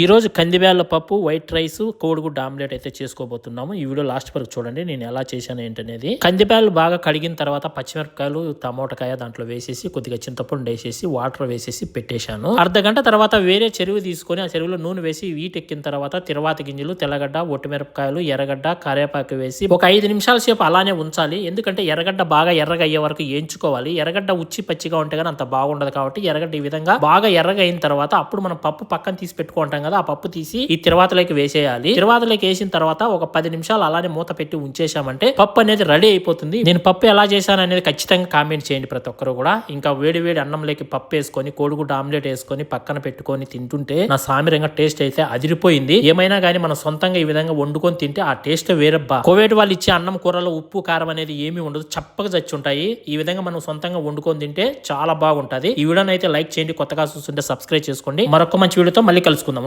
ఈరోజు రోజు పప్పు వైట్ రైస్ కోడిగుడ్డు ఆమ్లెట్ అయితే చేసుకోబోతున్నాము. ఈ వీడియో లాస్ట్ వరకు చూడండి నేను ఎలా చేశాను ఏంటనేది. కందిబ్యాలు బాగా కడిగిన తర్వాత పచ్చిమిరపకాయలు టమోటకాయ దాంట్లో వేసేసి కొద్దిగా చింతపండు వేసేసి వాటర్ వేసేసి పెట్టేశాను. అర్ధ గంట తర్వాత వేరే చెరువు తీసుకొని ఆ చెరువులో నూనె వేసి వీటెక్కిన తర్వాత తిరువాత గింజలు తెల్లగడ్డ ఒట్టిమిరపకాయలు ఎర్రగడ్డ కరివేపాకు వేసి ఒక ఐదు నిమిషాల సేపు అలానే ఉంచాలి. ఎందుకంటే ఎర్రగడ్డ బాగా ఎర్రగా అయ్యే వరకు వేయించుకోవాలి ఎర్రగడ్డ ఉచ్చి పచ్చిగా ఉంటే కానీ అంత బాగుండదు కాబట్టి ఎర్రగడ్డ ఈ విధంగా బాగా ఎర్రగా అయిన తర్వాత అప్పుడు మనం పప్పు పక్కన తీసి పెట్టుకుంటాం కదా ఆ పప్పు తీసి ఈ తిరువాతలోకి వేసేయాలి. తిరువాతలోకి వేసిన తర్వాత ఒక పది నిమిషాలు అలానే మూత పెట్టి ఉంచేసామంటే పప్పు అనేది రెడీ అయిపోతుంది. నేను పప్పు ఎలా చేశాను అనేది ఖచ్చితంగా కామెంట్ చేయండి ప్రతి ఒక్కరు కూడా. ఇంకా వేడి వేడి అన్నంలోకి పప్పు వేసుకొని కోడిగుడ్డు ఆమ్లెట్ వేసుకొని పక్కన పెట్టుకొని తింటుంటే నా సామిరంగా టేస్ట్ అయితే అదిరిపోయింది. ఏమైనా కానీ మనం సొంతంగా ఈ విధంగా వండుకొని తింటే ఆ టేస్ట్ వేరబ్బా. కోవిడ్ వాళ్ళు ఇచ్చే అన్నం కూరలో ఉప్పు కారం అనేది ఏమీ ఉండదు. చప్పగా చచ్చి ఉంటాయి ఈ విధంగా మనం సొంతంగా వండుకొని తింటే చాలా బాగుంటుంది. ఈ వీడియోని అయితే లైక్ చేయండి. కొత్తగా చూస్తుంటే సబ్స్క్రైబ్ చేసుకోండి. మరొక మంచి వీడియోతో మళ్ళీ కలుసుకుందాం.